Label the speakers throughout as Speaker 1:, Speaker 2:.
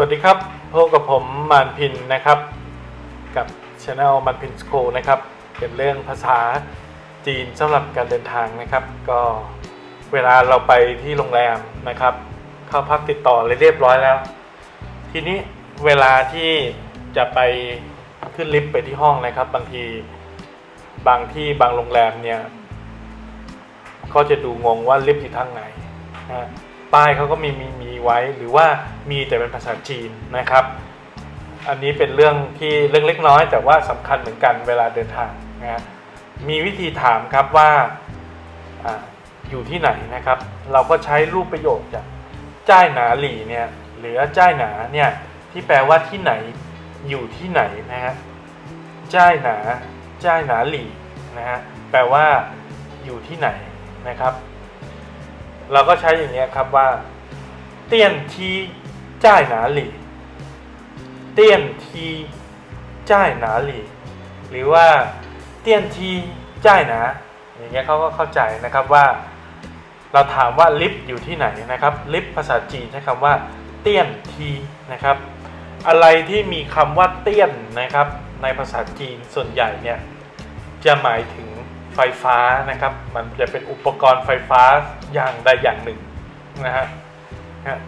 Speaker 1: วัสดีครับพบกับผมมานพินนะครับ กับช anel มันพินส o ูนะครับเป็นเรื่องภาษาจีนสำหรับการเดินทางนะครับ ก็เวลาเราไปที่โรงแรมนะครับ เข้าพักติดต่อเลยเรียบร้อยแล้ว ทีนี้เวลาที่จะไปขึ้นลิฟต์ไปที่ห้องนะครับ บางทีบางที่บางโรงแรมเนี่ยก็จะดูงงว่าลิฟต์อยู่ทางไหนนะ ป้ายเขาก็มีมีมีไว้หรือว่ามีแต่เป็นภาษาจีนนะครับ อันนี้เป็นเรื่องที่เรื่องเล็กน้อย แต่ว่าสำคัญเหมือนกันเวลาเดินทางนะมีวิธีถามครับว่าออยู่ที่ไหนนะครับ เราก็ใช้รูปประโยคจากจ้ายหนาหลี่เนี่ยหรือจ้ายหนาเนี่ยที่แปลว่าที่ไหนอยู่ที่ไหนนะฮะจ้ายหนาจ้ายหนาหลี่นะฮะแปลว่าอยู่ที่ไหนนะครับ เราก็ใช้อย่างนี้ยครับว่าเตี้ยนทีจ่ายหนาหลีเตี้ยนทีจ่ายหนาหลีหรือว่าเตี้ยนทีจ่ายหนาอย่างเงี้ยเขาก็เข้าใจนะครับว่า เราถามว่าลิฟต์อยู่ที่ไหนนะครับ ลิฟต์ภาษาจีนใช้คำว่า เตี้ยนทีนะครับ อะไรที่มีคำว่าเตี้ยนนะครับ ในภาษาจีนส่วนใหญ่เนี่ยจะหมายถึง ไฟฟ้านะครับ มันจะเป็นอุปกรณ์ไฟฟ้าอย่างใดอย่างหนึ่งนะฮะ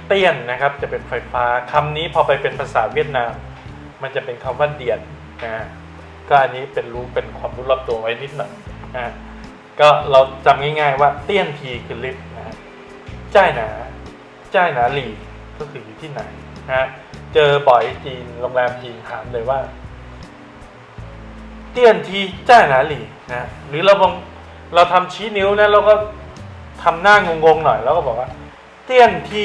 Speaker 1: เตี้ยนนะครับจะเป็นไฟฟ้าคำนี้พอไปเป็นภาษาเวียดนาม มันจะเป็นคำว่าเดียนนะฮะก็อันนี้เป็นรู้เป็นความรู้รอบตัวไว้นิดหน่อยนะฮะก็เราจำง่ายๆว่าเตี้ยนทีคือลิฟต์นะฮะจ้ายหนาจ้ายหนาหลีก็คืออยู่ที่ไหนนะฮะเจอบ่อยจีนโรงแรมจีนถามเลยว่า เตี้ยนทีจ้าหนาหลี่นะหรือเราบางเราทำชี้นิ้วนะเราก็ทำหน้างงๆหน่อยแล้วก็บอกว่า เตี้ยนที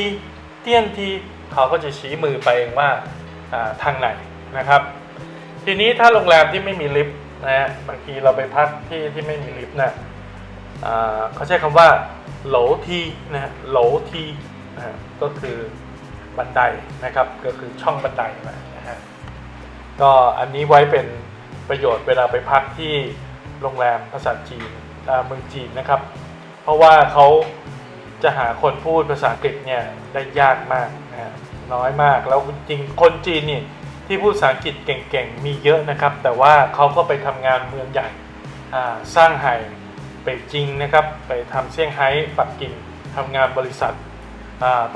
Speaker 1: เตี้ยนทีเขาก็จะชี้มือไปเองว่าทางไหนนะครับ ทีนี้ถ้าโรงแรมที่ไม่มีลิฟต์นะฮะบางทีเราไปพักที่ที่ไม่มีลิฟต์นะเขาใช้คำว่าโหลทีนะฮะโหลทีนะก็คือบันไดนะครับ ก็คือช่องบันไดนะฮะก็อันนี้ไว้เป็น ประโยชน์เวลาไปพักที่โรงแรมภาษาจีนเมืองจีนนะครับ เพราะว่าเขาจะหาคนพูดภาษาอังกฤษเนี่ยได้ยากมากนะน้อยมาก แล้วจริงคนจีนนี่ที่พูดภาษาอังกฤษเก่งๆมีเยอะนะครับ แต่ว่าเขาก็ไปทำงานเมืองใหญ่สร้างไห่ไปจริงนะครับไปทำเซี่ยงไฮ้ปักกิ่งทำงานบริษัท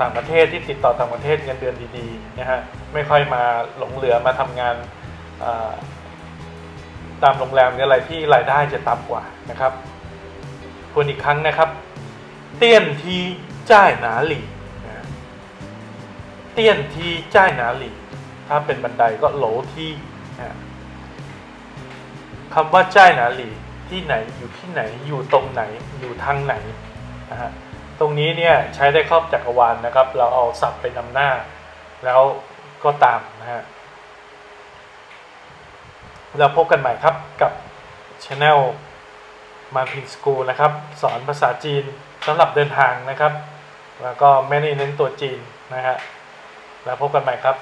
Speaker 1: ต่างประเทศที่ติดต่อต่างประเทศเงินเดือนดีๆนะฮะไม่ค่อยมาหลงเหลือมาทำงานา ตามโรงแรมหรืออะไรที่รายได้จะต่ำกว่านะครับทวนอีกครั้งนะครับ เตี้ยนทีจ่ายหนาหลีเตี้ยนทีจ่ายหนาหลีถ้าเป็นบันไดก็โหลทีนะคำว่าจ่ายหนาหลีที่ไหนอยู่ที่ไหนอยู่ตรงไหนอยู่ทางไหนนะฮะตรงนี้เนี่ยใช้ได้ครอบจักรวาลนะครับ เราเอาศัพท์ไปนำหน้า แล้วก็ตามนะฮะ เราพบกันใหม่ครับกับช anel มาพินสกูลนะครับ สอนภาษาจีนสำหรับเดินทางนะครับ แล้วก็ไม่ได้เน้นตัวจีนนะฮะแล้วพบกันใหม่ครับ